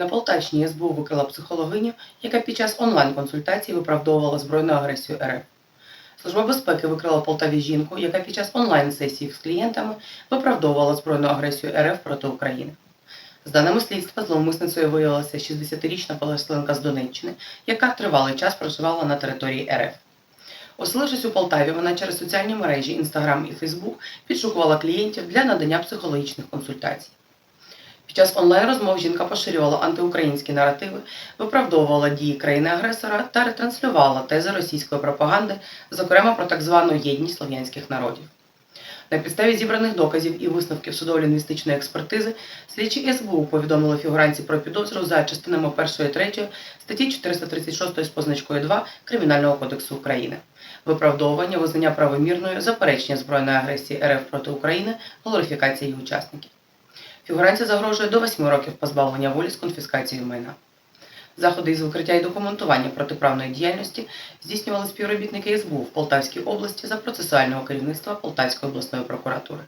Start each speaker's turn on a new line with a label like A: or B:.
A: На Полтавщині СБУ викрила психологиню, яка під час онлайн-консультацій виправдовувала збройну агресію РФ. Служба безпеки викрила Полтаві жінку, яка під час онлайн-сесії з клієнтами виправдовувала збройну агресію РФ проти України. За даними слідства, зловмисницею виявилася 60-річна переселенка з Донеччини, яка тривалий час проживала на території РФ. Оселившись у Полтаві, вона через соціальні мережі Інстаграм і Фейсбук підшукувала клієнтів для надання психологічних консультацій. Під час онлайн-розмов жінка поширювала антиукраїнські наративи, виправдовувала дії країни-агресора та ретранслювала тези російської пропаганди, зокрема про так звану єдність слов'янських народів. На підставі зібраних доказів і висновків судово-лінгвістичної експертизи слідчі СБУ повідомили фігуранці про підозру за частинами 1 і 3 статті 436 з позначкою 2 Кримінального кодексу України. Виправдовування, визнання правомірною, заперечення збройної агресії РФ проти України, глорифікація її учасників. Фігуранці загрожує до 8 років позбавлення волі з конфіскацією майна. Заходи із викриття і документування протиправної діяльності здійснювали співробітники СБУ в Полтавській області за процесуального керівництва Полтавської обласної прокуратури.